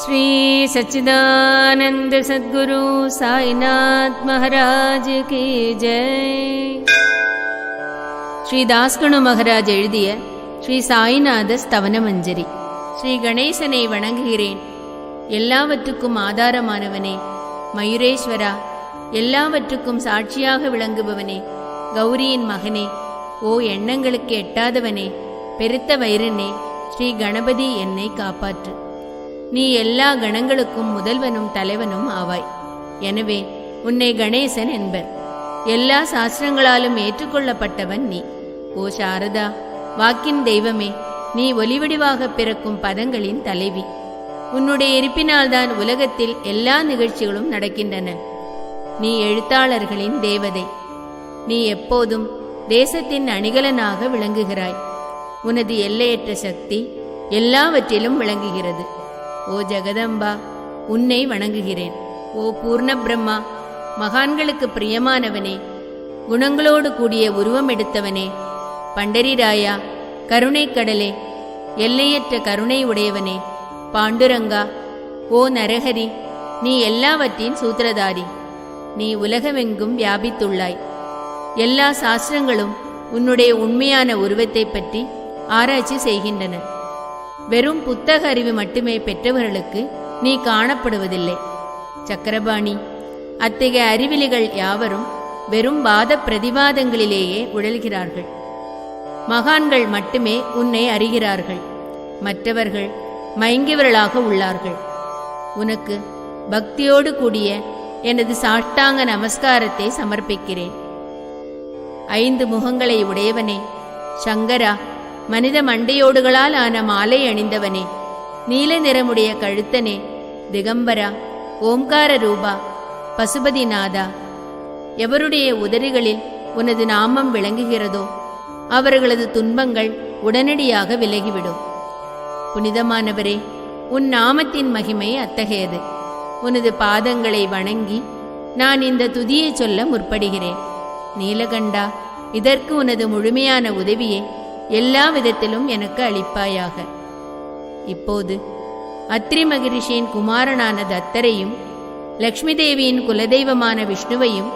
श्री सच्चिदानंद सद्गुरु साईनाथ महाराज की जय ஸ்ரீ தாஸ்கணு மகராஜ் எழுதிய ஸ்ரீ சாய்நாத ஸ்தவன மஞ்சரி ஸ்ரீ கணேசனை வணங்குகிறேன் எல்லாவற்றுக்கும் ஆதாரமானவனே மயூரேஸ்வரா எல்லாவற்றுக்கும் சாட்சியாக விளங்குபவனே கௌரியின் மகனே ஓ எண்ணங்களுக்கு எட்டாதவனே பெருத்த வைரனே ஸ்ரீ கணபதி என்னை காப்பாற்று நீ எல்லா கணங்களுக்கும் முதல்வனும் தலைவனும் ஆவாய். எனவே உன்னை கணேசன் என்பர். எல்லா சாஸ்திரங்களாலும் ஏற்றுக்கொள்ளப்பட்டவன் நீ. ஓ சாரதா வாக்கின் தெய்வமே நீ ஒலிவடிவாக பிறக்கும் பதங்களின் தலைவி. உன்னுடைய இருப்பினால்தான் உலகத்தில் எல்லா நிகழ்ச்சிகளும் நடக்கின்றன. நீ எழுத்தாளர்களின் தேவதை. நீ எப்போதும் தேசத்தின் அணிகலனாக விளங்குகிறாய். உனது எல்லையற்ற சக்தி எல்லாவற்றிலும் விளங்குகிறது. ஓ ஜெகதம்பா உன்னை வணங்குகிறேன். ஓ பூர்ண பிரம்மா மகான்களுக்கு பிரியமானவனே குணங்களோடு கூடிய உருவம் எடுத்தவனே பண்டரிராயா கருணைக் கடலே எல்லையற்ற கருணை உடையவனே பாண்டுரங்கா ஓ நரஹரி நீ எல்லாவற்றின் சூத்திரதாரி நீ உலகமெங்கும் வியாபித்துள்ளாய். எல்லா சாஸ்திரங்களும் உன்னுடைய உண்மையான உருவத்தை பற்றி ஆராய்ச்சி செய்கின்றன. வெறும் புத்தக அறிவு மட்டுமே பெற்றவர்களுக்கு நீ காணப்படுவதில்லை. சக்கரபாணி அத்தகைய அறிவிலிகள் யாவரும் வெறும் வாத பிரதிவாதங்களிலேயே உழல்கிறார்கள். மகான்கள் மட்டுமே உன்னை அறிகிறார்கள். மற்றவர்கள் மயங்கியவர்களாக உள்ளார்கள். உனக்கு பக்தியோடு கூடிய எனது சாஷ்டாங்க நமஸ்காரத்தை சமர்ப்பிக்கிறேன். ஐந்து முகங்களை உடையவனே சங்கரா மனித மண்டையோடுகளால் ஆன மாலை அணிந்தவனே நீல நிறமுடைய கழுத்தனே திகம்பரா ஓம்கார ரூபா பசுபதிநாதா எவருடைய உதடுகளில் உனது நாமம் விளங்குகிறதோ அவர்களது துன்பங்கள் உடனடியாக விலகிவிடும். புனிதமானவரே உன் நாமத்தின் மகிமை அத்தகையது. உனது பாதங்களை வணங்கி நான் இந்த துதியை சொல்ல முற்படுகிறேன். நீலகண்டா இதற்கு உனது முழுமையான உதவியை. எல்லா விதத்திலும் எனக்கு அளிப்பாயாக. இப்போது அத்ரி மகிரிஷியின் குமாரனான தத்தரையும் லக்ஷ்மி தேவியின் குலதெய்வமான விஷ்ணுவையும்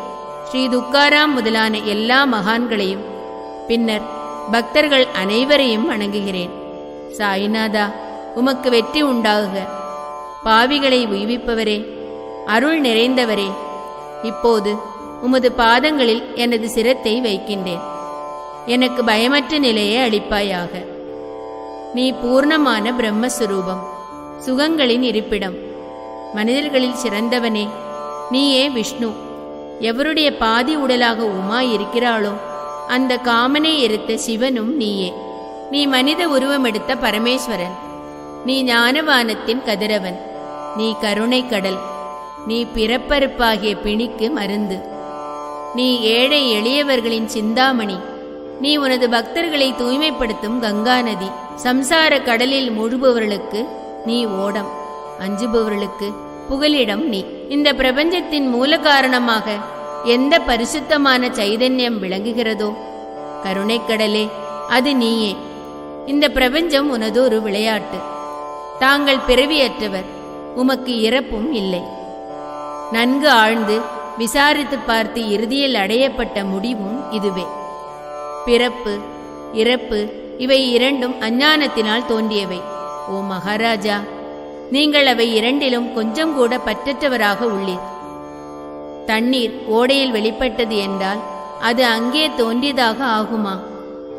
ஸ்ரீ துக்காராம் முதலான எல்லா மகான்களையும் பின்னர் பக்தர்கள் அனைவரையும் வணங்குகிறேன். சாய்நாதா உமக்கு வெற்றி உண்டாகுக. பாவிகளை உய்விப்பவரே அருள் நிறைந்தவரே. இப்போது உமது பாதங்களில் எனது சிரத்தை வைக்கின்றேன். எனக்கு பயமற்ற நிலையை அளிப்பாயாக. நீ பூர்ணமான பிரம்மஸ்வரூபம் சுகங்களின் இருப்பிடம். மனிதர்களில் சிறந்தவனே நீயே விஷ்ணு. எவருடைய பாதி உடலாக உமா இருக்கிறாளோ அந்த காமனை எரித்த சிவனும் நீயே. நீ மனித உருவமெடுத்த பரமேஸ்வரன். நீ ஞானவானத்தின் கதிரவன். நீ கருணை கடல். நீ பிறப்பறுப்பாகிய பிணிக்கு மருந்து. நீ ஏழை எளியவர்களின் சிந்தாமணி. நீ உனது பக்தர்களை தூய்மைப்படுத்தும் கங்கா நதி. சம்சார கடலில் முழுபவர்களுக்கு நீ ஓடம். அஞ்சுபவர்களுக்கு புகலிடம் நீ. இந்த பிரபஞ்சத்தின் மூல காரணமாக எந்த பரிசுத்தமான சைதன்யம் விளங்குகிறதோ? கருணைக்கடலே அது நீயே. இந்த பிரபஞ்சம் உனது ஒரு விளையாட்டு. தாங்கள் பிறவியற்றவர் உமக்கு இறப்பும் இல்லை. நன்கு ஆழ்ந்து விசாரித்து பார்த்து இறுதியில் அடையப்பட்ட முடிவும் இதுவே. பிறப்பு இறப்பு இவை இரண்டும் அஞ்ஞானத்தினால் தோன்றியவை. ஓ மகாராஜா நீங்கள் அவை இரண்டிலும் கொஞ்சம் கூட பற்றற்றவராக உள்ளீர். தண்ணீர் ஓடையில் வெளிப்பட்டது என்றால் அது அங்கே தோன்றியதாக ஆகுமா?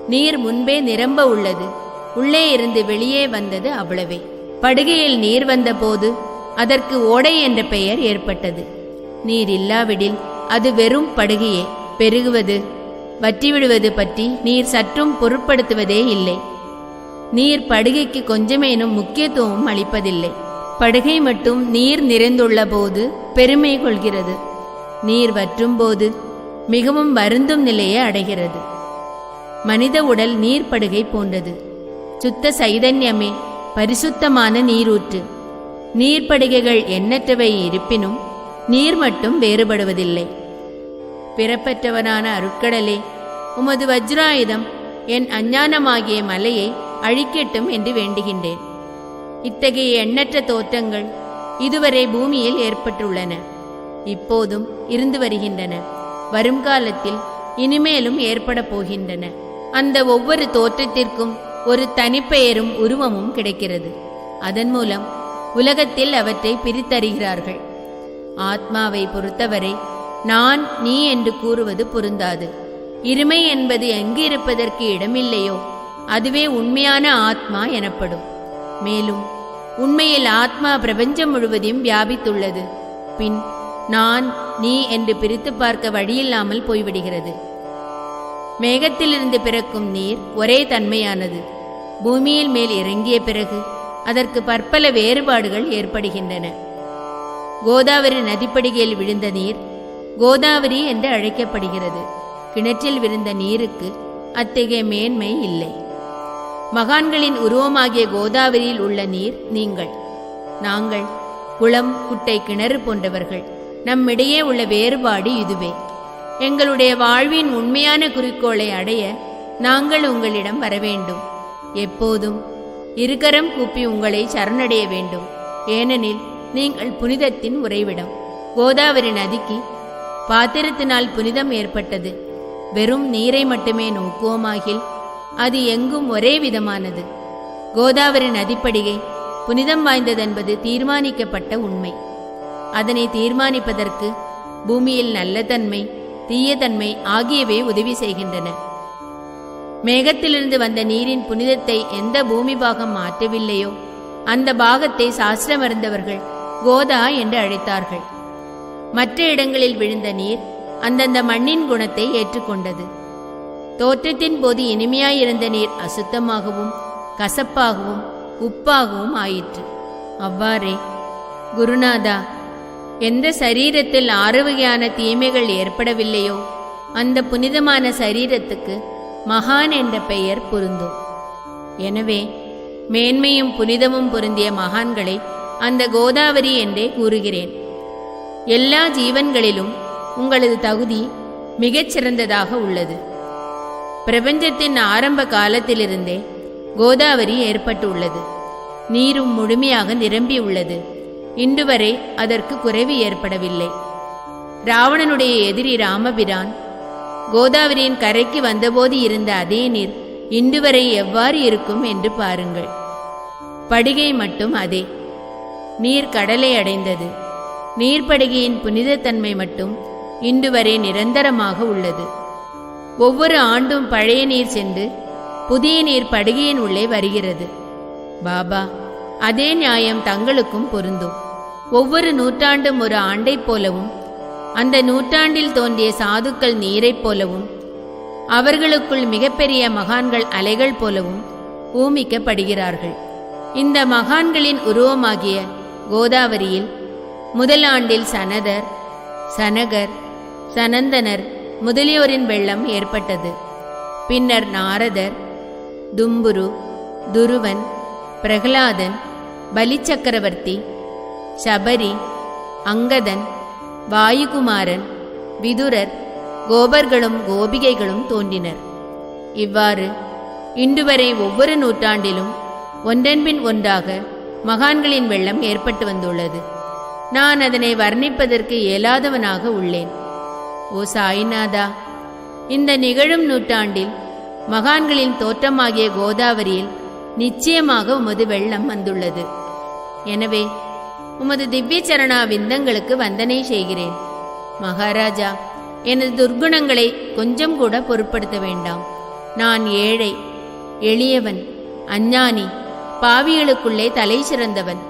நீர் முன்பே நிரம்ப உள்ளது உள்ளே இருந்து வெளியே வந்தது அவ்வளவே. படுகையில் நீர் வந்தபோது அதற்கு ஓடை என்ற பெயர் ஏற்பட்டது. நீர் இல்லாவிடில் அது வெறும் படுகையே பெருகுவது வற்றிவிடுவது பற்றி நீர் சற்றும் பொருட்படுத்துவதே இல்லை. நீர் படுகைக்கு கொஞ்சமேனும் முக்கியத்துவம் அளிப்பதில்லை. படுகை மட்டும் நீர் நிறைந்துள்ள போது பெருமை கொள்கிறது. நீர் வற்றும்போது மிகவும் வருந்தும் நிலையை அடைகிறது. மனித உடல் நீர்ப்படுகை போன்றது. சுத்த சைதன்யமே பரிசுத்தமான நீரூற்று. நீர்ப்படுகைகள் எண்ணற்றவை இருப்பினும் நீர் மட்டும் வேறுபடுவதில்லை. பிறப்பற்றவனான அருட்கடலே உமது வஜ்ராயுதம் என் அஞ்ஞானமாகிய மலையை அழிக்கட்டும் என்று வேண்டுகின்றேன். இத்தகைய எண்ணற்ற தோற்றங்கள் இதுவரை பூமியில் ஏற்பட்டுள்ளன. இப்போதும் இருந்து வருகின்றன. வருங்காலத்தில் இனிமேலும் ஏற்பட போகின்றன. அந்த ஒவ்வொரு தோற்றத்திற்கும் ஒரு தனிப்பெயரும் உருவமும் கிடைக்கிறது. அதன் மூலம் உலகத்தில் அவற்றை பிரித்தறிகிறார்கள். ஆத்மாவை பொறுத்தவரை நான் நீ என்று கூறுவது பொருந்தாது. இருமை என்பது எங்கு இருப்பதற்கு இடமில்லையோ அதுவே உண்மையான ஆத்மா எனப்படும். மேலும் உண்மையில் ஆத்மா பிரபஞ்சம் முழுவதையும் வியாபித்துள்ளது. பின் நான் நீ என்று பிரித்து பார்க்க வழியில்லாமல் போய்விடுகிறது. மேகத்திலிருந்து பிறக்கும் நீர் ஒரே தன்மையானது. பூமியில் மேல் இறங்கிய பிறகு அதற்கு பற்பல வேறுபாடுகள் ஏற்படுகின்றன. கோதாவரி நதிப்படிகையில் விழுந்த நீர் கோதாவரி என்று அழைக்கப்படுகிறது. கிணற்றில் விழுந்த நீருக்கு அத்தகைய மேன்மை இல்லை. மகான்களின் உருவமாகிய கோதாவரியில் உள்ள நீர் நீங்கள். நாங்கள் குளம் குட்டை கிணறு போன்றவர்கள். நம்மிடையே உள்ள வேறுபாடு இதுவே. எங்களுடைய வாழ்வின் உண்மையான குறிக்கோளை அடைய நாங்கள் உங்களிடம் வர வேண்டும் எப்போதும் இருகரம் கூப்பி உங்களை சரணடைய வேண்டும். ஏனெனில் நீங்கள் புனிதத்தின் உறைவிடம். கோதாவரி நதிக்கு பாத்திரத்தினால் புனிதம் ஏற்பட்டது. வெறும் நீரை மட்டுமே நோக்குவோமாகில் அது எங்கும் ஒரே விதமானது. கோதாவரி நதிப்படிகை புனிதம் வாய்ந்ததென்பது தீர்மானிக்கப்பட்ட உண்மை. அதனை தீர்மானிப்பதற்கு பூமியில் நல்ல தன்மை தீய தன்மை ஆகியவை உதவி செய்கின்றன. மேகத்திலிருந்து வந்த நீரின் புனிதத்தை எந்த பூமி பாகம் மாற்றவில்லையோ அந்த பாகத்தை சாஸ்திரமறிந்தவர்கள் கோதா என்று அழைத்தார்கள். மற்ற இடங்களில் விழுந்த நீர் அந்தந்த மண்ணின் குணத்தை ஏற்றுக்கொண்டது. தோற்றத்தின் போது இனிமையாயிருந்த நீர் அசுத்தமாகவும் கசப்பாகவும் உப்பாகவும் ஆயிற்று. அவ்வாறே குருநாதா எந்த சரீரத்தில் ஆறு வகையான தீமைகள் ஏற்படவில்லையோ அந்த புனிதமான சரீரத்துக்கு மகான் என்ற பெயர் பொருந்தும். எனவே மேன்மையும் புனிதமும் பொருந்திய மகான்களை அந்த கோதாவரி என்றே கூறுகிறேன். எல்லா ஜீவன்களிலும் உங்களது தகுதி மிகச்சிறந்ததாக உள்ளது. பிரபஞ்சத்தின் ஆரம்ப காலத்திலிருந்தே கோதாவரி ஏற்பட்டுள்ளது. நீரும் முழுமையாக நிரம்பியுள்ளது இன்று வரை அதற்கு குறைவு ஏற்படவில்லை. ராவணனுடைய எதிரி ராமபிரான் கோதாவரியின் கரைக்கு வந்தபோது இருந்த அதே நீர் இன்று வரை எவ்வாறு இருக்கும் என்று பாருங்கள். படுகை மட்டும் அதே. நீர் கடலை அடைந்தது. நீர்ப்படுகையின் புனிதத்தன்மை மட்டும் இன்று வரை நிரந்தரமாக உள்ளது. ஒவ்வொரு ஆண்டும் பழைய நீர் சென்று புதிய நீர் படுகையின் உள்ளே வருகிறது. பாபா அதே நியாயம் தங்களுக்கும் பொருந்தும். ஒவ்வொரு நூற்றாண்டும் ஒரு ஆண்டைப் போலவும் அந்த நூற்றாண்டில் தோன்றிய சாதுக்கள் நீரைப் போலவும் அவர்களுக்குள் மிகப்பெரிய மகான்கள் அலைகள் போலவும் ஊமிக்கப்படுகிறார்கள். இந்த மகான்களின் உருவமாகிய கோதாவரியில் முதல் ஆண்டில் சனதர் சனகர் சனந்தனர் முதலியோரின் வெள்ளம் ஏற்பட்டது. பின்னர் நாரதர் தும்புரு துருவன் பிரகலாதன் பலிச்சக்கரவர்த்தி சபரி அங்கதன் வாயுகுமாரன் விதுரர் கோபர்களும் கோபிகைகளும் தோன்றினர். இவ்வாறு இன்று வரை ஒவ்வொரு நூற்றாண்டிலும் ஒன்றன்பின் ஒன்றாக மகான்களின் வெள்ளம் ஏற்பட்டு வந்துள்ளது. நான் அதனை வர்ணிப்பதற்கு இயலாதவனாக உள்ளேன். ஓ சாய்நாதா இந்த நிகழும் நூற்றாண்டில் மகான்களின் தோற்றமாகிய கோதாவரியில் நிச்சயமாக உமது வெள்ளம் வந்துள்ளது. எனவே உமது திவ்ய சரணா விந்தங்களுக்கு வந்தனை செய்கிறேன். மகாராஜா எனது துர்க்குணங்களை கொஞ்சம் கூட பொருட்படுத்த வேண்டாம். நான் ஏழை எளியவன் அஞ்ஞானி பாவிகளுக்குள்ளே தலை சிறந்தவன்.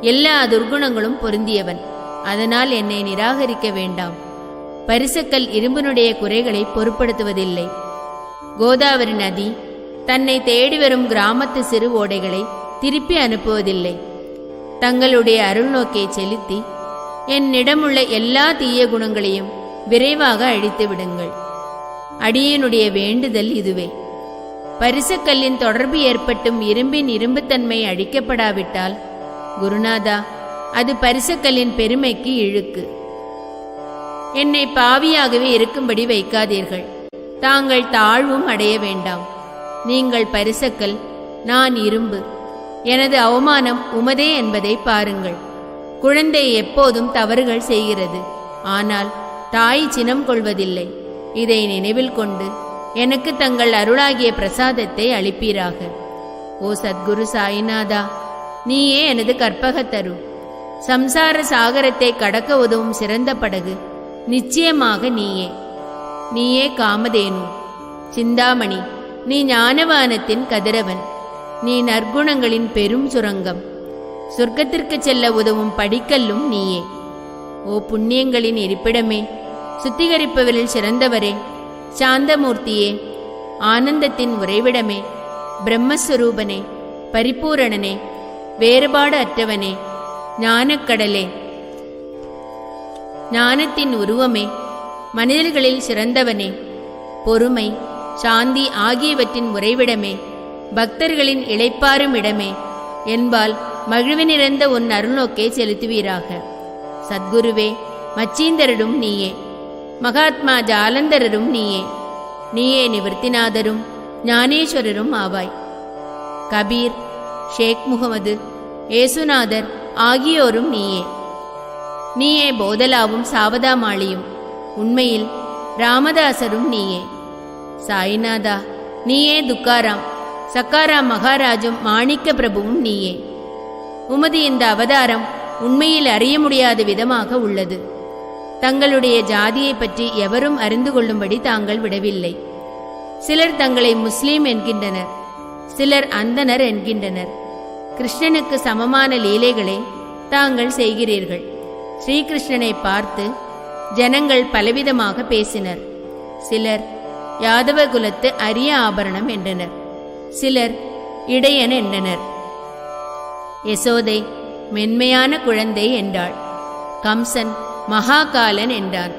எல்லா துர்குணங்களும் பொருந்தியவன். அதனால் என்னை நிராகரிக்க வேண்டாம். பரிசக்கல் இரும்பினுடைய குறைகளை பொருட்படுத்துவதில்லை. கோதாவரி நதி தன்னை தேடி வரும் கிராமத்து சிறு ஓடைகளை திருப்பி அனுப்புவதில்லை. தங்களுடைய அருள் நோக்கை செலுத்தி என்னிடமுள்ள எல்லா தீய குணங்களையும் விரைவாக அழித்து விடுங்கள். அடியனுடைய வேண்டுதல் இதுவே. பரிசக்கல்லின் தொடர்பு ஏற்பட்டும் இரும்பின் இரும்புத்தன்மை அழிக்கப்படாவிட்டால் குருநாதா அது பரிசக்கல்லின் பெருமைக்கு இழுக்கு. என்னை பாவியாகவே இருக்கும்படி வைக்காதீர்கள். தாங்கள் தாழ்வும் அடைய வேண்டாம். நீங்கள் பரிசக்கல் நான் இரும்பு. எனது அவமானம் உமதே என்பதை பாருங்கள். குழந்தை எப்போதும் தவறுகள் செய்கிறது. ஆனால் தாய் சினம் கொள்வதில்லை. இதை நினைவில் கொண்டு எனக்கு தங்கள் அருளாகிய பிரசாதத்தை அளிப்பீராக. ஓ சத்குரு சாய்நாதா நீயே எனது கற்பகத்தரு. சம்சார சாகரத்தை கடக்க உதவும் சிறந்த படகு. நிச்சயமாக நீயே. நீயே காமதேனு. சிந்தாமணி நீ ஞானவானத்தின் கதிரவன். நீ நற்குணங்களின் பெரும் சுரங்கம். சொர்க்கத்திற்கு செல்ல உதவும் படிக்கல்லும் நீயே. ஓ புண்ணியங்களின் இருப்பிடமே சுத்திகரிப்பவரில் சிறந்தவரே. சாந்தமூர்த்தியே ஆனந்தத்தின் உறைவிடமே. பிரம்மஸ்வரூபனே பரிபூரணனே. வேறுபாடு அற்றவனே ஞானக்கடலே ஞானத்தின் உருவமே மனிதர்களில் சிறந்தவனே பொறுமை சாந்தி ஆகியவற்றின் உறைவிடமே பக்தர்களின் இழைப்பாரும் இடமே என்பால் மகிழ்வு நிறைந்த உன் அருள்நோக்கை செலுத்துவீராக சத்குருவே மச்சீந்தரரும் நீயே மகாத்மா ஜாலந்தரரும் நீயே நீயே நிவர்த்திநாதரும் ஞானேஸ்வரரும் ஆவாய் கபீர் ஷேக் முகமது ஏசுநாதர் ஆகியோரும் நீயே. நீயே போதலாவும் சாவதாமாளியும். உண்மையில் ராமதாசரும் நீயே. சாய்நாதா நீயே துக்காராம். சக்காராம் மகாராஜும் மாணிக்க பிரபுவும் நீயே. உமது இந்த அவதாரம் உண்மையில் அறிய முடியாத விதமாக உள்ளது. தங்களுடைய ஜாதியை பற்றி எவரும் அறிந்து கொள்ளும்படி தாங்கள் விடவில்லை. சிலர் தங்களை முஸ்லீம் என்கின்றனர். சிலர் அந்தனர் என்கின்றனர். கிருஷ்ணனுக்கு சமமான லீலைகளை தாங்கள் செய்கிறீர்கள். ஸ்ரீகிருஷ்ணனை பார்த்து ஜனங்கள் பலவிதமாக பேசினர். சிலர் யாதவ குலத்து அரிய ஆபரணம் என்றனர். சிலர் இடையன் என்றனர். யசோதை மென்மையான குழந்தை என்றாள். கம்சன் மகாகாலன் என்றான்.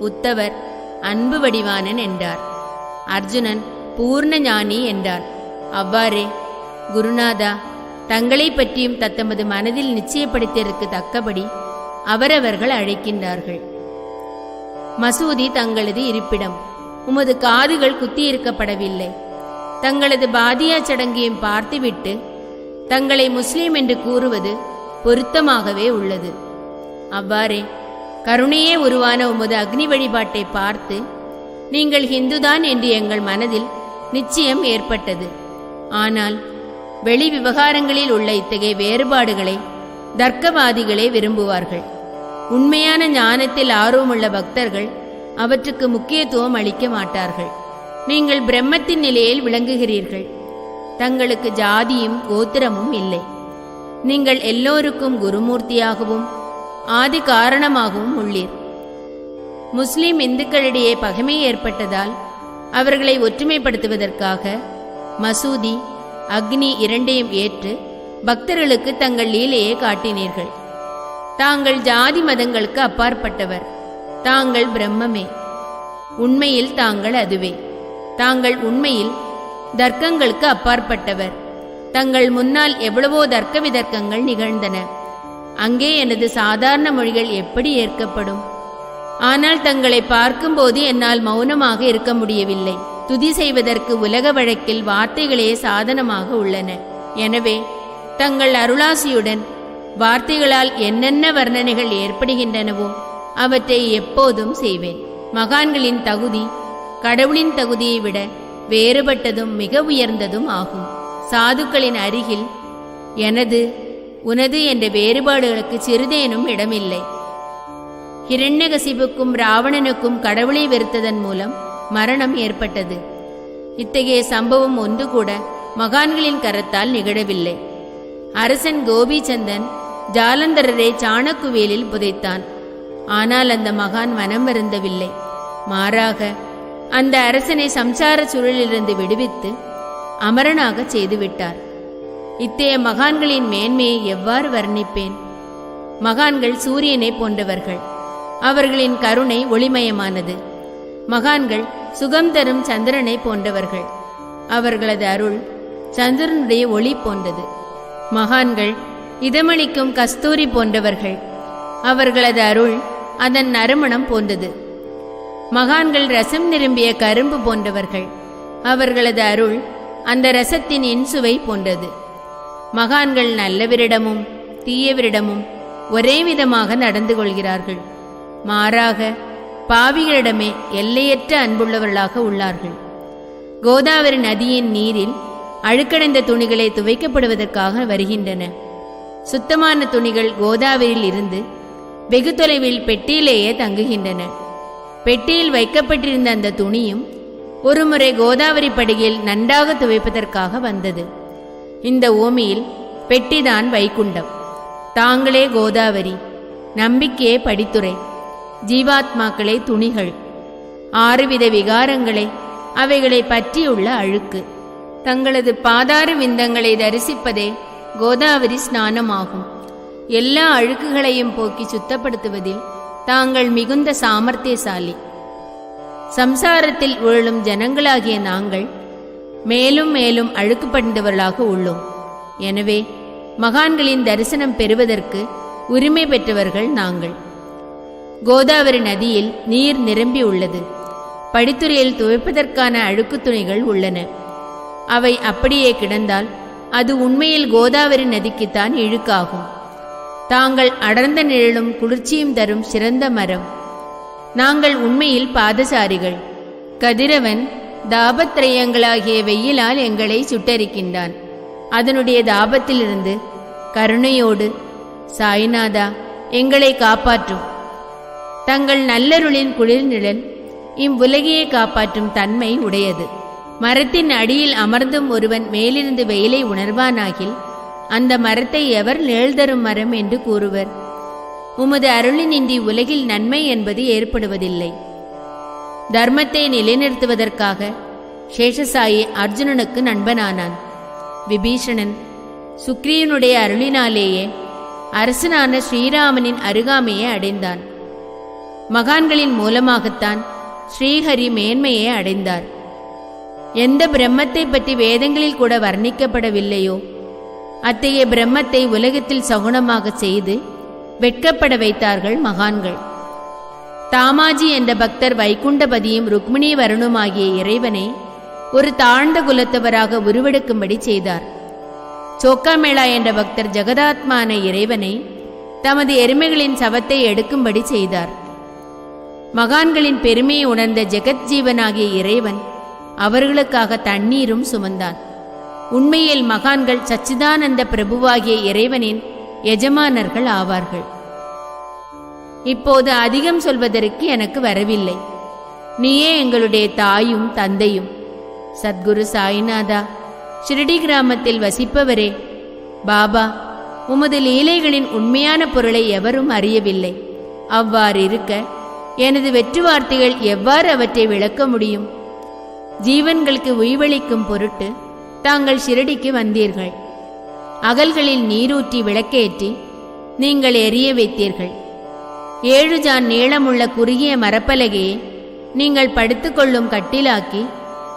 உத்தவர் அன்பு வடிவானன் என்றார். அர்ஜுனன் பூர்ண ஞானி என்றான். அவ்வாறே குருநாதா தங்களை பற்றியும் தத்தமது மனதில் நிச்சயப்படுத்தியதற்கு தக்கபடி அவரவர்கள் அழைக்கின்றார்கள். மசூதி தங்களது இருப்பிடம். உமது காதுகள் குத்தியிருக்கப்படவில்லை. தங்களது பாதியா சடங்கையும் பார்த்துவிட்டு தங்களை முஸ்லீம் என்று கூறுவது பொருத்தமாகவே உள்ளது. அவ்வாறே கருணையே உருவான உமது அக்னி வழிபாட்டை பார்த்து நீங்கள் ஹிந்துதான் என்று எங்கள் மனதில் நிச்சயம் ஏற்பட்டது. ஆனால் வெளி விவகாரங்களில் உள்ள இத்தகைய வேறுபாடுகளை தர்க்கவாதிகளே விரும்புவார்கள். உண்மையான ஞானத்தில் ஆர்வமுள்ள பக்தர்கள் அவற்றுக்கு முக்கியத்துவம் அளிக்க மாட்டார்கள். நீங்கள் பிரம்மத்தின் நிலையில் விளங்குகிறீர்கள். தங்களுக்கு ஜாதியும் கோத்திரமும் இல்லை. நீங்கள் எல்லோருக்கும் குருமூர்த்தியாகவும் ஆதி காரணமாகவும் உள்ளீர். முஸ்லிம் இந்துக்களிடையே பகைமை ஏற்பட்டதால் அவர்களை ஒற்றுமைப்படுத்துவதற்காக மசூதி அக்னி இரண்டையும் ஏற்று பக்தர்களுக்கு தங்கள் லீலையை காட்டினீர்கள். தாங்கள் ஜாதி மதங்களுக்கு அப்பாற்பட்டவர். தாங்கள் பிரம்மமே. உண்மையில் தாங்கள் அதுவே. தாங்கள் உண்மையில் தர்க்கங்களுக்கு அப்பாற்பட்டவர். தங்கள் முன்னால் எவ்வளவோ தர்க்க விதர்க்கங்கள் நிகழ்ந்தன. அங்கே எனது சாதாரண மொழிகள் எப்படி ஏற்கப்படும்? ஆனால் தங்களை பார்க்கும்போது என்னால் மௌனமாக இருக்க முடியவில்லை. துதி செய்வதற்கு உலக வழக்கில் வார்த்தைகளே சாதனமாக உள்ளன. எனவே தங்கள் அருளாசியுடன் வார்த்தைகளால் என்னென்ன வர்ணனைகள் ஏற்படுகின்றனவோ அவற்றை எப்போதும் செய்வேன். மகான்களின் தகுதி கடவுளின் தகுதியை விட வேறுபட்டதும் மிக உயர்ந்ததும் ஆகும். சாதுக்களின் அருகில் எனது உனது என்ற வேறுபாடுகளுக்கு சிறிதேனும் இடமில்லை. ஹிரண்யகசிபுக்கும் ராவணனுக்கும் கடவுளை வெறுத்ததன் மூலம் மரணம் ஏற்பட்டது. இத்தகைய சம்பவம் ஒன்று கூட மகான்களின் கரத்தால் நிகழவில்லை. அரசன் கோபிச்சந்தன் ஜாலந்தரரை சாணக்குவேலில் புதைத்தான். ஆனால் அந்த மகான் மனம் வருந்தவில்லை. மாறாக அந்த அரசனை சம்சார சூழலிலிருந்து விடுவித்து அமரனாக செய்துவிட்டார். இத்தகைய மகான்களின் மேன்மையை எவ்வாறு வர்ணிப்பேன்? மகான்கள் சூரியனை போன்றவர்கள். அவர்களின் கருணை ஒளிமயமானது. மகான்கள் சுகம் தரும் சந்திரனை போன்றவர்கள். அவர்களது அருள் சந்திரனுடைய ஒளி போன்றது. மகான்கள் இதமளிக்கும் கஸ்தூரி போன்றவர்கள். அவர்களது அருள் அதன் நறுமணம் போன்றது. மகான்கள் ரசம் நிரம்பிய கரும்பு போன்றவர்கள். அவர்களது அருள் அந்த ரசத்தின் இன்சுவை போன்றது. மகான்கள் நல்லவரிடமும் தீயவரிடமும் ஒரே விதமாக நடந்து கொள்கிறார்கள். மாறாக பாவிகளிடமே எல்லையற்ற அன்புள்ளவர்களாக உள்ளார்கள். கோதாவரி நதியின் நீரில் அழுக்கடைந்த துணிகளை துவைக்கப்படுவதற்காக வருகின்றன. சுத்தமான துணிகள் கோதாவரியில் இருந்து வெகு தொலைவில் பெட்டியிலேயே தங்குகின்றன. பெட்டியில் வைக்கப்பட்டிருந்த அந்த துணியும் ஒருமுறை கோதாவரி படுகையில் நன்றாக துவைப்பதற்காக வந்தது. இந்த ஓமியில் பெட்டிதான் வைகுண்டம். தாங்களே கோதாவரி நம்பிக்கையே படித்துறை. ஜீவாத்மாக்களே துணிகள். ஆறுவித விகாரங்களை அவைகளை பற்றியுள்ள அழுக்கு. தங்களது பாதார விந்தங்களை தரிசிப்பதே கோதாவரி ஸ்நானமாகும். எல்லா அழுக்குகளையும் போக்கி சுத்தப்படுத்துவதில் தாங்கள் மிகுந்த சாமர்த்தியசாலி. சம்சாரத்தில் உழலும் ஜனங்களாகிய நாங்கள் மேலும் மேலும் அழுக்கு படிந்தவர்களாக உள்ளோம். எனவே மகான்களின் தரிசனம் பெறுவதற்கு உரிமை பெற்றவர்கள் நாங்கள். கோதாவரி நதியில் நீர் நிரம்பி உள்ளது. படித்துறையில் துவைப்பதற்கான அழுக்கு துணிகள் உள்ளன. அவை அப்படியே கிடந்தால் அது உண்மையில் கோதாவரி நதிக்குத்தான் இழுக்காகும். தாங்கள் அடர்ந்த நிழலும் குளிர்ச்சியும் தரும் சிறந்த மரம். நாங்கள் உண்மையில் பாதசாரிகள். கதிரவன் தாபத்ரயங்களாகிய வெயிலால் எங்களை சுட்டரிக்கின்றான். அதனுடைய தாபத்திலிருந்து கருணையோடு சாய்நாதா எங்களை காப்பாற்றும். தங்கள் நல்லருளின் குளிர் நிழல் இவ்வுலகையே காப்பாற்றும் தன்மை உடையது. மரத்தின் அடியில் அமர்ந்தும் ஒருவன் மேலிருந்து வெயிலை உணர்வானாகில் அந்த மரத்தை எவர் நிழல் தரும் மரம் என்று கூறுவர். உமது அருளினின்றி உலகில் நன்மை என்பது ஏற்படுவதில்லை. தர்மத்தை நிலைநிறுத்துவதற்காக சேஷசாயி அர்ஜுனனுக்கு நண்பனானான். விபீஷணன் சுக்ரீவனுடைய அருளினாலேயே அரசனான ஸ்ரீராமனின் அருகாமையை அடைந்தான். மகான்களின் மூலமாகத்தான் ஸ்ரீஹரி மேன்மையை அடைந்தார். எந்த பிரம்மத்தை பற்றி வேதங்களில் கூட வர்ணிக்கப்படவில்லையோ அத்தகைய பிரம்மத்தை உலகத்தில் சகுனமாக செய்து வெட்கப்பட வைத்தார்கள் மகான்கள். தாமாஜி என்ற பக்தர் வைகுண்டபதியும் ருக்மிணி வருணுமாகிய இறைவனை ஒரு தாழ்ந்த குலத்தவராக உருவெடுக்கும்படி செய்தார். சோக்காமேளா என்ற பக்தர் ஜெகதாத்மான இறைவனை தமது எருமைகளின் சவத்தை எடுக்கும்படி செய்தார். மகான்களின் பெருமையை உணர்ந்த ஜெகத்ஜீவனாகிய இறைவன் அவர்களுக்காக தண்ணீரும் சுமந்தான். உண்மையில் மகான்கள் சச்சிதானந்த பிரபுவாகிய இறைவனின் எஜமானர்கள் ஆவார்கள். இப்போது அதிகம் சொல்வதற்கு எனக்கு வரவில்லை. நீயே எங்களுடைய தாயும் தந்தையும். சத்குரு சாய்நாதா ஷிரடி கிராமத்தில் வசிப்பவரே பாபா உமது லீலைகளின் உண்மையான பொருளை எவரும் அறியவில்லை. அவ்வாறு இருக்க எனது வெற்று வார்த்தைகள் எவ்வாறு அவற்றை விளக்க முடியும்? ஜீவன்களுக்கு உய்வளிக்கும் பொருட்டு தாங்கள் ஷிரடிக்கு வந்தீர்கள். அகல்களில் நீரூற்றி விளக்கேற்றி நீங்கள் எரிய வைத்தீர்கள். ஏழு ஜான் நீளமுள்ள குறுகிய மரப்பலகையை நீங்கள் படுத்துக்கொள்ளும் கட்டிலாக்கி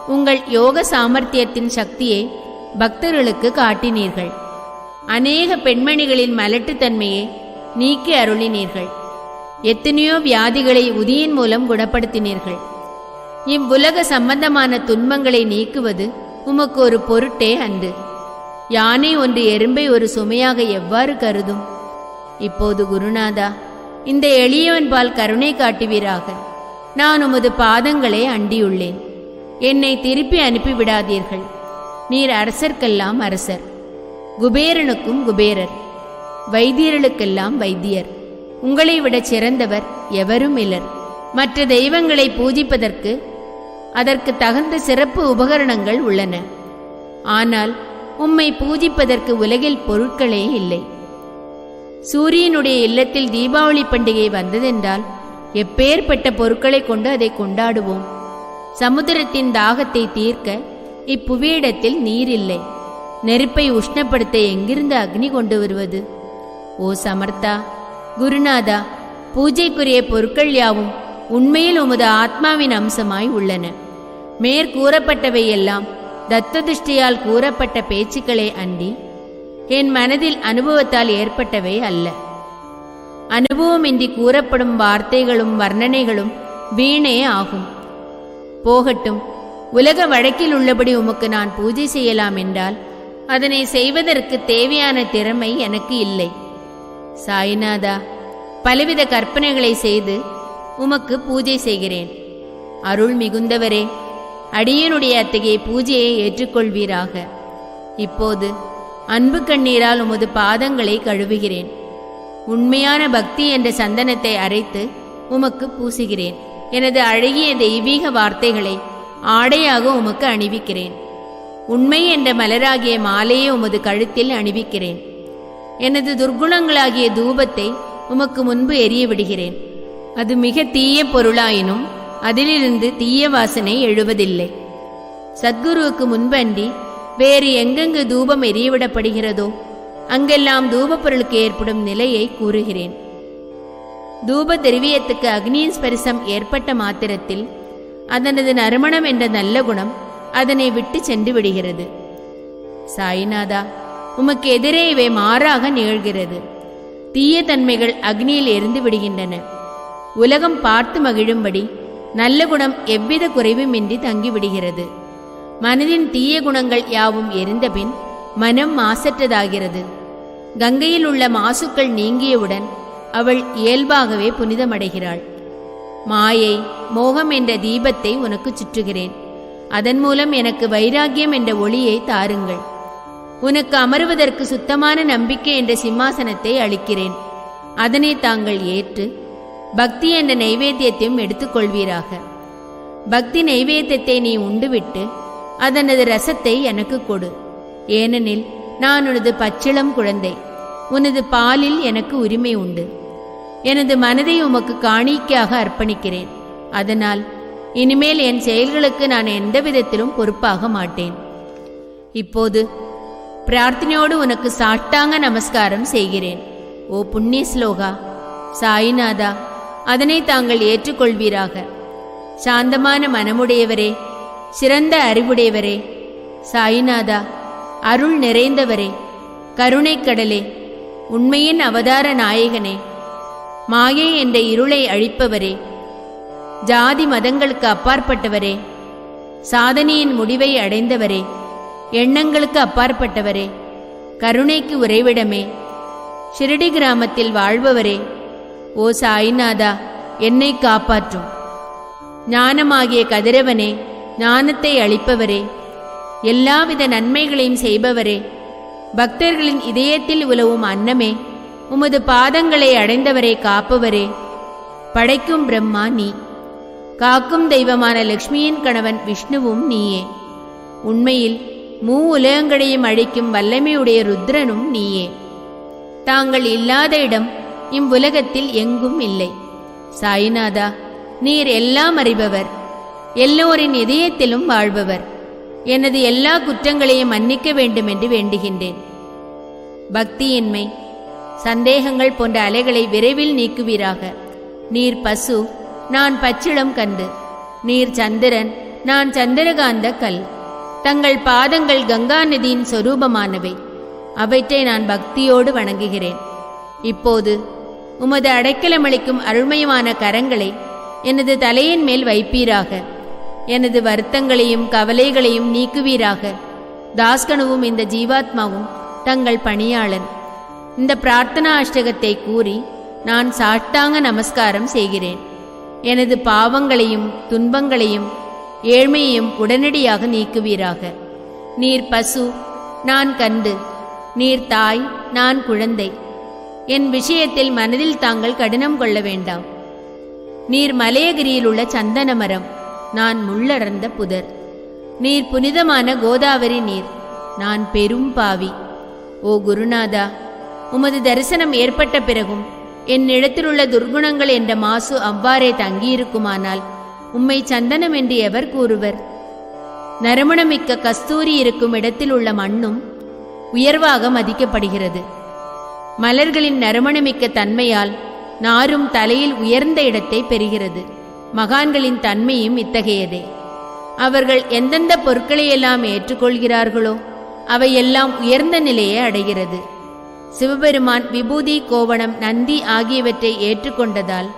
உங்கள் யோக சாமர்த்தியத்தின் சக்தியை பக்தர்களுக்கு காட்டினீர்கள். அநேக பெண்மணிகளின் மலட்டுத்தன்மையை நீக்கி அருளினீர்கள். எத்தனையோ வியாதிகளை உதியின் மூலம் குணப்படுத்தினீர்கள். இவ்வுலக சம்பந்தமான துன்பங்களை நீக்குவது உமக்கு ஒரு பொருட்டே அன்று. யானை ஒன்று எறும்பை ஒரு சுமையாக எவ்வாறு கருதும்? இப்போது குருநாதா இந்த எளியவன் பால் கருணை காட்டுவீராக. நான் உமது பாதங்களை அண்டியுள்ளேன். என்னை திருப்பி அனுப்பிவிடாதீர்கள். நீர் அரசர்க்கெல்லாம் அரசர். குபேரனுக்கும் குபேரர். வைத்தியர்களுக்கெல்லாம் வைத்தியர். உங்களை விட சிறந்தவர் எவரும் இலர் மற்ற தெய்வங்களை பூஜிப்பதற்கு அதற்கு தகுந்த சிறப்பு உபகரணங்கள் உள்ளன. ஆனால் உம்மை பூஜிப்பதற்கு உலகில் பொருட்களே இல்லை. சூரியனுடைய இல்லத்தில் தீபாவளி பண்டிகை வந்ததென்றால் எப்பேற்பட்ட பொருட்களை கொண்டு அதை கொண்டாடுவோம். சமுத்திரத்தின் தாகத்தை தீர்க்க இப்புவியிடத்தில் நீர் இல்லை. நெருப்பை உஷ்ணப்படுத்த எங்கிருந்து அக்னி கொண்டு வருவது? ஓ சமர்த்தா குருநாதா பூஜைக்குரிய பொருட்கள் யாவும் உண்மையில் உமது ஆத்மாவின் அம்சமாய் உள்ளன. மேற்கூறப்பட்டவை எல்லாம் தத்துதிஷ்டியால் கூறப்பட்ட பேச்சுக்களே அன்றி என் மனதில் அனுபவத்தால் ஏற்பட்டவை அல்ல. அனுபவமின்றி கூறப்படும் வார்த்தைகளும் வர்ணனைகளும் வீணே ஆகும். போகட்டும் உலக வழக்கில் உள்ளபடி உமக்கு நான் பூஜை செய்யலாம் என்றால் அதனை செய்வதற்கு தேவையான திறமை எனக்கு இல்லை. சாய்நாதா பலவித கற்பனைகளை செய்து உமக்கு பூஜை செய்கிறேன். அருள் மிகுந்தவரே அடியனுடைய அத்தகைய பூஜையை ஏற்றுக்கொள்வீராக. இப்போது அன்பு கண்ணீரால் உமது பாதங்களை கழுவுகிறேன். உண்மையான பக்தி என்ற சந்தனத்தை அரைத்து உமக்கு பூசுகிறேன். எனது அழகிய தெய்வீக வார்த்தைகளை ஆடையாக உமக்கு அணிவிக்கிறேன். உண்மை என்ற மலராகிய மாலையை உமது கழுத்தில் அணிவிக்கிறேன். எனது துர்க்குணங்களாகிய தூபத்தை உமக்கு முன்பு எரிய விடுகிறேன் அது மிக தீய பொருளாயினும் அதிலிருந்து தீய வாசனை எழுவதில்லை. சத்குருவுக்கு முன்பன்றி வேறு எங்கெங்கு தூபம் எரியவிடப்படுகிறதோ அங்கெல்லாம் தூபப் பொருளுக்கு ஏற்படும் நிலையை கூறுகிறேன். தூப திரவியத்துக்கு அக்னியின் ஸ்பரிசம் ஏற்பட்ட மாத்திரத்தில் அதனது நறுமணம் என்ற நல்ல குணம் அதனை விட்டு சென்று விடுகிறது. சாய்நாதா உமக்கு எதிரே இவை மாறாக நிகழ்கிறது. தீய தன்மைகள் அக்னியில் எரிந்து விடுகின்றன. உலகம் பார்த்து மகிழும்படி நல்ல குணம் எவ்வித குறைவுமின்றி தங்கிவிடுகிறது. மனதின் தீய குணங்கள் யாவும் எரிந்தபின் மனம் மாசற்றதாகிறது. கங்கையில் உள்ள மாசுக்கள் நீங்கியவுடன் அவள் இயல்பாகவே புனிதமடைகிறாள். மாயை மோகம் என்ற தீபத்தை உனக்கு சுற்றுகிறேன். அதன் மூலம் எனக்கு வைராக்கியம் என்ற ஒளியை தாருங்கள். உனக்கு அமருவதற்கு சுத்தமான நம்பிக்கை என்ற சிம்மாசனத்தை அளிக்கிறேன். அதனை தாங்கள் ஏற்று பக்தி என்ற நைவேத்தியத்தையும் எடுத்துக்கொள்வீராக. பக்தி நைவேத்தியத்தை நீ உண்டுவிட்டு அதனது ரசத்தை எனக்கு கொடு. ஏனெனில் நான் உனது பச்சிளம் குழந்தை. உனது பாலில் எனக்கு உரிமை உண்டு. எனது மனதை உமக்கு காணிக்கையாக அர்ப்பணிக்கிறேன். அதனால் இனிமேல் என் செயல்களுக்கு நான் எந்த விதத்திலும் பொறுப்பாக மாட்டேன். இப்போது பிரார்த்தனையோடு உனக்கு சாட்டாங்க நமஸ்காரம் செய்கிறேன். ஓ புண்ணிய ஸ்லோகா சாயிநாதா அதனை தாங்கள் ஏற்றுக்கொள்வீராக. சாந்தமான மனமுடையவரே சிறந்த அறிவுடையவரே சாயிநாதா அருள் நிறைந்தவரே கருணைக் கடலே உண்மையின் அவதார நாயகனே மாயை என்ற இருளை அழிப்பவரே ஜாதி மதங்களுக்கு அப்பாற்பட்டவரே சாதனையின் முடிவை அடைந்தவரே எண்ணங்களுக்கு அப்பாற்பட்டவரே கருணைக்கு உறைவிடமே. ஷிரடி கிராமத்தில் வாழ்பவரே ஓ சாய்நாதா என்னை காப்பாற்றும். ஞானமாகிய கதிரவனே ஞானத்தை அளிப்பவரே. எல்லாவித நன்மைகளையும் செய்பவரே. பக்தர்களின் இதயத்தில் உலவும் அன்னமே உமது பாதங்களை அடைந்தவரை காப்பவரே. படைக்கும் பிரம்மா நீ காக்கும் தெய்வமான லக்ஷ்மியின் கணவன் விஷ்ணுவும் நீயே. உண்மையில் மூ உலகங்களையும் அழிக்கும் வல்லமையுடைய ருத்ரனும் நீயே. தாங்கள் இல்லாத இடம் இவ்வுலகத்தில் எங்கும் இல்லை. சாய்நாதா நீர் எல்லாம் அறிபவர். எல்லோரின் இதயத்திலும் வாழ்பவர். எனது எல்லா குற்றங்களையும் மன்னிக்க வேண்டும் என்று வேண்டுகின்றேன். பக்தியின்மை சந்தேகங்கள் போன்ற அலைகளை விரைவில் நீக்குவீராக. நீர் பசு நான் பச்சிளம் கண்டு நீர் சந்திரன் நான் சந்திரகாந்த கல். தங்கள் பாதங்கள் கங்கா நதியின் சொரூபமானவை. அவற்றை நான் பக்தியோடு வணங்குகிறேன். இப்போது உமது அடைக்கலமளிக்கும் அருள்மயமான கரங்களை எனது தலையின் மேல் வைப்பீராக. எனது வருத்தங்களையும் கவலைகளையும் நீக்குவீராக. தாஸ்கனுவும் இந்த ஜீவாத்மாவும் தங்கள் பணியாளன். இந்த பிரார்த்தனா அஷ்டகத்தை கூறி நான் சாஷ்டாங்க நமஸ்காரம் செய்கிறேன். எனது பாவங்களையும் துன்பங்களையும் ஏழ்மையையும் உடனடியாக நீக்குவீராக. நீர் பசு நான் கண்டு நீர் தாய் நான் குழந்தை. என் விஷயத்தில் மனதில் தாங்கள் கடினம் கொள்ள வேண்டாம். நீர் மலையகிரியில் உள்ள சந்தன மரம் நான் முள்ளடர்ந்த புதர். நீர் புனிதமான கோதாவரி நீர் நான் பெரும் பாவி. ஓ குருநாதா உமது தரிசனம் ஏற்பட்ட பிறகும் என்னிடத்திலுள்ள துர்குணங்கள் என்ற மாசு அவ்வாறே தங்கியிருக்குமானால் உம்மை சந்தனம் என்று எவர் கூறுவர். நறுமணமிக்க கஸ்தூரி இருக்கும் இடத்தில் உள்ள மண்ணும் உயர்வாக மதிக்கப்படுகிறது. மலர்களின் நறுமணமிக்க தன்மையால் நாரும் தலையில் உயர்ந்த இடத்தை பெறுகிறது. மகான்களின் தன்மையும் இத்தகையதே. அவர்கள் எந்தெந்த பொருட்களையெல்லாம் ஏற்றுக்கொள்கிறார்களோ அவையெல்லாம் உயர்ந்த நிலையை அடைகிறது. சிவபெருமான் விபூதி கோவணம் நந்தி ஆகியவற்றை ஏற்றுக்கொண்டதால்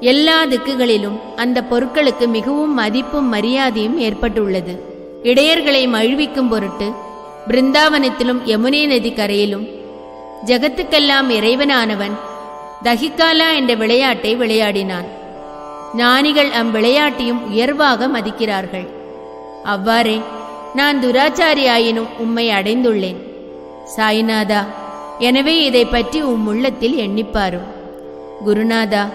எல்லா திக்குகளிலும் அந்த பொருட்களுக்கு மிகவும் மதிப்பும் மரியாதையும் ஏற்பட்டுள்ளது. இடையர்களை மழுவிக்கும் பொருட்டு பிருந்தாவனத்திலும் யமுனை நதி கரையிலும் ஜகத்துக்கெல்லாம் இறைவனானவன் தஹிகாலா என்ற விளையாட்டை விளையாடினான். ஞானிகள் அவ்விளையாட்டையும் உயர்வாக மதிக்கிறார்கள். அவ்வாறே நான் துராச்சாரியாயினும் உம்மை அடைந்துள்ளேன். சாய்நாதா எனவே இதை பற்றி உம் உள்ளத்தில் எண்ணிப்பாரும். குருநாதா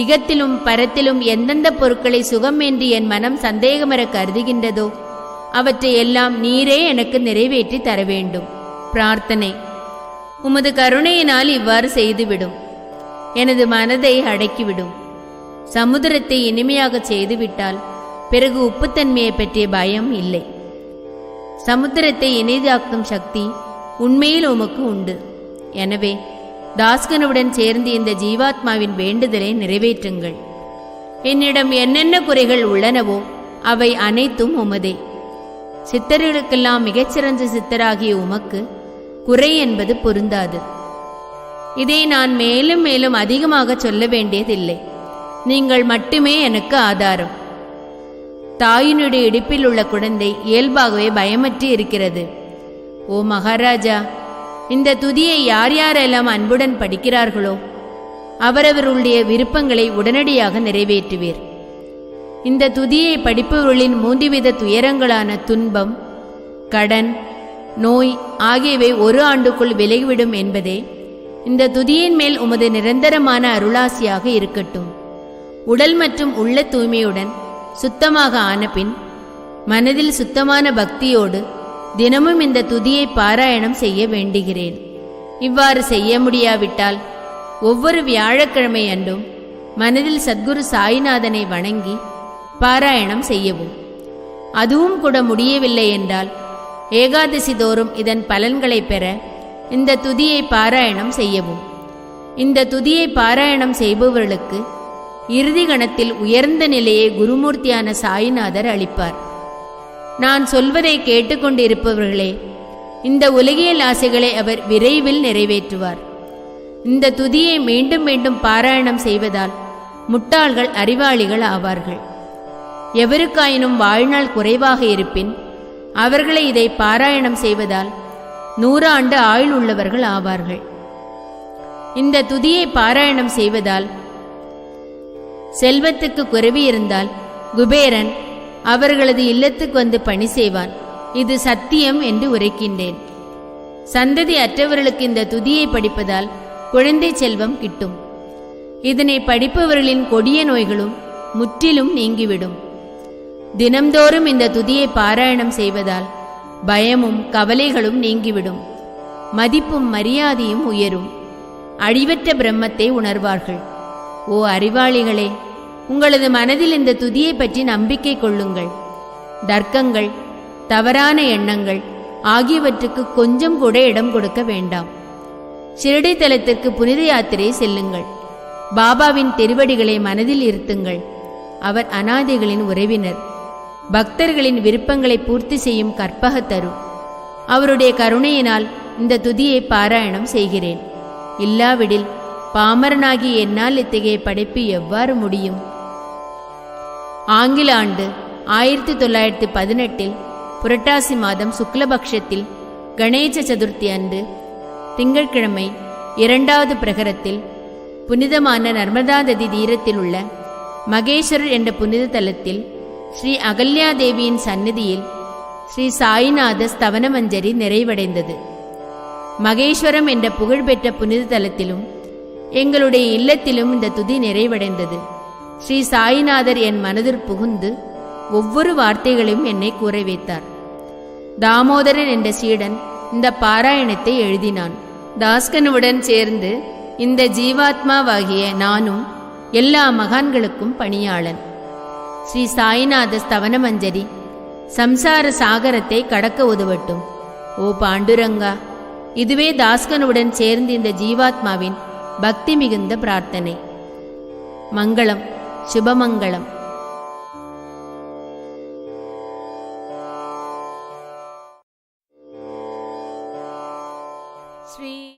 இகத்திலும் பரத்திலும் எந்தெந்த பொருட்களை சுகம் என்று என் மனம் சந்தேகமர கருதுகின்றதோ அவற்றை எல்லாம் நீரே எனக்கு நிறைவேற்றி தர வேண்டும். பிரார்த்தனை. உமது கருணையினால் இவ்வாறு செய்துவிடும். எனது மனதை அடக்கிவிடும். சமுத்திரத்தை இனிமையாகச் செய்துவிட்டால் பிறகு உப்புத்தன்மையை பற்றிய பயம் இல்லை. சமுத்திரத்தை இனிதாக்கும் சக்தி உண்மையில் உமக்கு உண்டு. எனவே தாஸ்கனுடன் சேர்ந்து இந்த ஜீவாத்மாவின் வேண்டுதலை நிறைவேற்றுங்கள். என்னிடம் என்னென்ன குறைகள் உள்ளனவோ அவை அனைத்தும் உமதே. சித்தர்களுக்கெல்லாம் மிகச்சிறந்த சித்தராகிய உமக்கு குறை என்பது பொருந்தாது. இதை நான் மேலும் மேலும் அதிகமாக சொல்ல வேண்டியதில்லை. நீங்கள் மட்டுமே எனக்கு ஆதாரம். தாயினுடைய இடுப்பில் உள்ள குழந்தை இயல்பாகவே பயமற்றி இருக்கிறது. ஓ மகாராஜா இந்த துதியை யார் யாரெல்லாம் அன்புடன் படிக்கிறார்களோ அவரவர்களுடைய விருப்பங்களை உடனடியாக நிறைவேற்றுவீர். இந்த துதியை படிப்பவர்களின் மூன்றுவித துயரங்களான துன்பம் கடன் நோய் ஆகியவை ஒரு ஆண்டுக்குள் விலகிவிடும் என்பதே இந்த துதியின் மேல் உமது நிரந்தரமான அருளாசியாக இருக்கட்டும். உடல் மற்றும் உள்ள தூய்மையுடன் சுத்தமாக ஆனபின் மனதில் சுத்தமான பக்தியோடு தினமும் இந்த துதியை பாராயணம் செய்ய வேண்டுகிறேன். இவ்வாறு செய்ய முடியாவிட்டால் ஒவ்வொரு வியாழக்கிழமை அன்றும் மனதில் சத்குரு சாய்நாதனை வணங்கி பாராயணம் செய்யவும். அதுவும் கூட முடியவில்லை என்றால் ஏகாதசி தோறும் இதன் பலன்களை பெற இந்த துதியை பாராயணம் செய்யவும். இந்த துதியை பாராயணம் செய்பவர்களுக்கு இறுதி கணத்தில் உயர்ந்த நிலையை குருமூர்த்தியான சாய்நாதர் அளிப்பார். நான் சொல்வதை கேட்டுக்கொண்டிருப்பவர்களே இந்த உலகியல் ஆசைகளை அவர் விரைவில் நிறைவேற்றுவார். இந்த துதியை மீண்டும் மீண்டும் பாராயணம் செய்வதால் முட்டாள்கள் அறிவாளிகள் ஆவார்கள். எவருக்காயினும் வாழ்நாள் குறைவாக இருப்பின் அவர்களை இதை பாராயணம் செய்வதால் நூறாண்டு ஆயுள் உள்ளவர்கள் ஆவார்கள். இந்த துதியை பாராயணம் செய்வதால் செல்வத்துக்கு குறைவு இருந்தால் குபேரன் அவர்களது இல்லத்துக்கு வந்து பணி செய்வான் இது சத்தியம் என்று உரைக்கின்றேன். சந்ததி அற்றவர்களுக்கு இந்த துதியை படிப்பதால் குழந்தை செல்வம் கிட்டும். இதனை படிப்பவர்களின் கொடிய நோய்களும் முற்றிலும் நீங்கிவிடும். தினம்தோறும் இந்த துதியை பாராயணம் செய்வதால் பயமும் கவலைகளும் நீங்கிவிடும். மதிப்பும் மரியாதையும் உயரும். அழிவற்ற பிரம்மத்தை உணர்வார்கள். ஓ அறிவாளிகளே உங்களது மனதில் இந்த துதியை பற்றி நம்பிக்கை கொள்ளுங்கள். தர்க்கங்கள் தவறான எண்ணங்கள் ஆகியவற்றுக்கு கொஞ்சம் கூட இடம் கொடுக்க வேண்டாம். ஷிரடி தலத்திற்கு புனித யாத்திரை செல்லுங்கள். பாபாவின் திருவடிகளை மனதில் இருத்துங்கள். அவர் அனாதைகளின் உறவினர். பக்தர்களின் விருப்பங்களை பூர்த்தி செய்யும் கற்பக தரும் அவருடைய கருணையினால் இந்த துதியை பாராயணம் செய்கிறேன். இல்லாவிடில் பாமரனாகி என்னால் இத்தகைய படைப்பு எவ்வாறு முடியும்? ஆங்கில ஆண்டு ஆயிரத்தி தொள்ளாயிரத்தி பதினெட்டில் புரட்டாசி மாதம் சுக்லபக்ஷத்தில் கணேச சதுர்த்தி அன்று திங்கட்கிழமை இரண்டாவது பிரகரத்தில் புனிதமான நர்மதா நதி தீரத்தில் உள்ள மகேஸ்வரர் என்ற புனித தலத்தில் ஸ்ரீ அகல்யா தேவியின் சந்நிதியில் ஸ்ரீ சாய்நாத ஸ்தவனமஞ்சரி நிறைவடைந்தது. மகேஸ்வரம் என்ற புகழ்பெற்ற புனித தலத்திலும் எங்களுடைய இல்லத்திலும் இந்த துதி நிறைவடைந்தது. ஸ்ரீ சாய்நாதர் என் மனதில் புகுந்து ஒவ்வொரு வார்த்தைகளையும் என்னை கூற வைத்தார் தாமோதரன் என்ற சீடன் இந்த பாராயணத்தை எழுதினான். தாஸ்கனுடன் சேர்ந்து இந்த ஜீவாத்மாவாகிய நானும் எல்லா மகான்களுக்கும் பணியாளன். ஸ்ரீ சாய்நாத ஸ்தவனமஞ்சரி சம்சார சாகரத்தை கடக்க உதவட்டும். ஓ பாண்டுரங்கா இதுவே தாஸ்கனுடன் சேர்ந்து இந்த ஜீவாத்மாவின் பக்தி மிகுந்த பிரார்த்தனை. மங்களம். சுபமங்களம்